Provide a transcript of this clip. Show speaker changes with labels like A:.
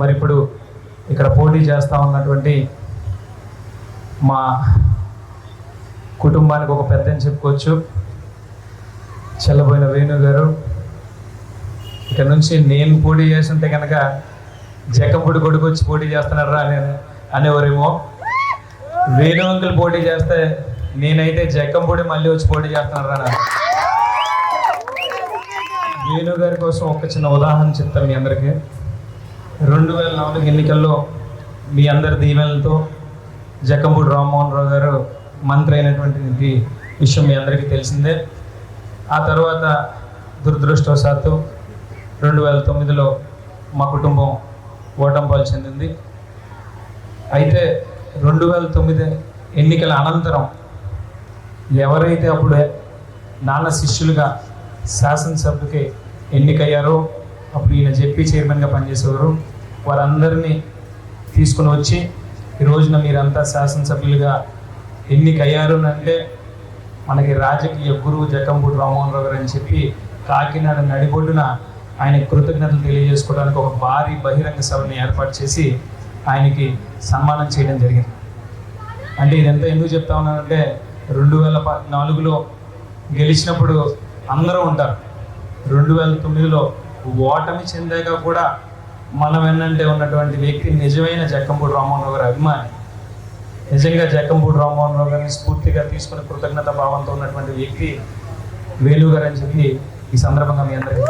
A: మరి ఇప్పుడు ఇక్కడ పోటీ చేస్తూ ఉన్నటువంటి మా కుటుంబానికి ఒక పెద్దని చెప్పుకోవచ్చు. చెల్లబోయిన వేణు గారు ఇక్కడ నుంచి నేను పోటీ చేస్తుంటే కనుక జక్కంపూడి కొడుకు వచ్చి పోటీ చేస్తున్నారా అని అనేవారేమో. వేణు అంకులు పోటీ చేస్తే నేనైతే జక్కంపూడి మళ్ళీ వచ్చి పోటీ చేస్తున్నారా అని వేణు గారి కోసం ఒక చిన్న ఉదాహరణ చెప్తాను మీ అందరికీ. రెండు వేల నాలుగు ఎన్నికల్లో మీ అందరి దీవెనలతో జక్కంపూడి రామ్మోహన్ రావు గారు మంత్రి అయినటువంటి విషయం మీ అందరికీ తెలిసిందే. ఆ తర్వాత దురదృష్టవశాత్తు రెండు వేల తొమ్మిదిలో మా కుటుంబం ఓటంపాలు చెందింది. అయితే రెండు వేల తొమ్మిది ఎన్నికల అనంతరం ఎవరైతే అప్పుడు నాన్న శిష్యులుగా శాసనసభకి ఎన్నికయ్యారో అప్పుడు ఈయన జెపీ చైర్మన్గా పనిచేసేవారు. వారందరినీ తీసుకుని వచ్చి ఈ రోజున మీరంతా శాసనసభ్యులుగా ఎన్నికయ్యారు అని అంటే మనకి రాజకీయ గురువు జక్కంపూడి రామ్మోహన్ రావు గారు అని చెప్పి కాకినాడ నడిబొడ్డున ఆయన కృతజ్ఞతలు తెలియజేసుకోవడానికి ఒక భారీ బహిరంగ సభని ఏర్పాటు చేసి ఆయనకి సన్మానం చేయడం జరిగింది. అంటే ఇదంతా ఎందుకు చెప్తా ఉన్నానంటే రెండు వేల నాలుగులో గెలిచినప్పుడు అందరూ ఉంటారు. రెండు వేల తొమ్మిదిలో ఓటమి చెందాక కూడా మనం వెన్నంటే ఉన్నటువంటి వ్యక్తి నిజమైన జక్కంపూడి రామ్మోహన్ గారి అభిమాని. నిజంగా జక్కంపూడి రామ్మోహన్ రావు గారిని స్ఫూర్తిగా తీసుకుని కృతజ్ఞత భావంతో ఉన్నటువంటి వ్యక్తి వేణు గారు అని చెప్పి ఈ సందర్భంగా మీ అందరికీ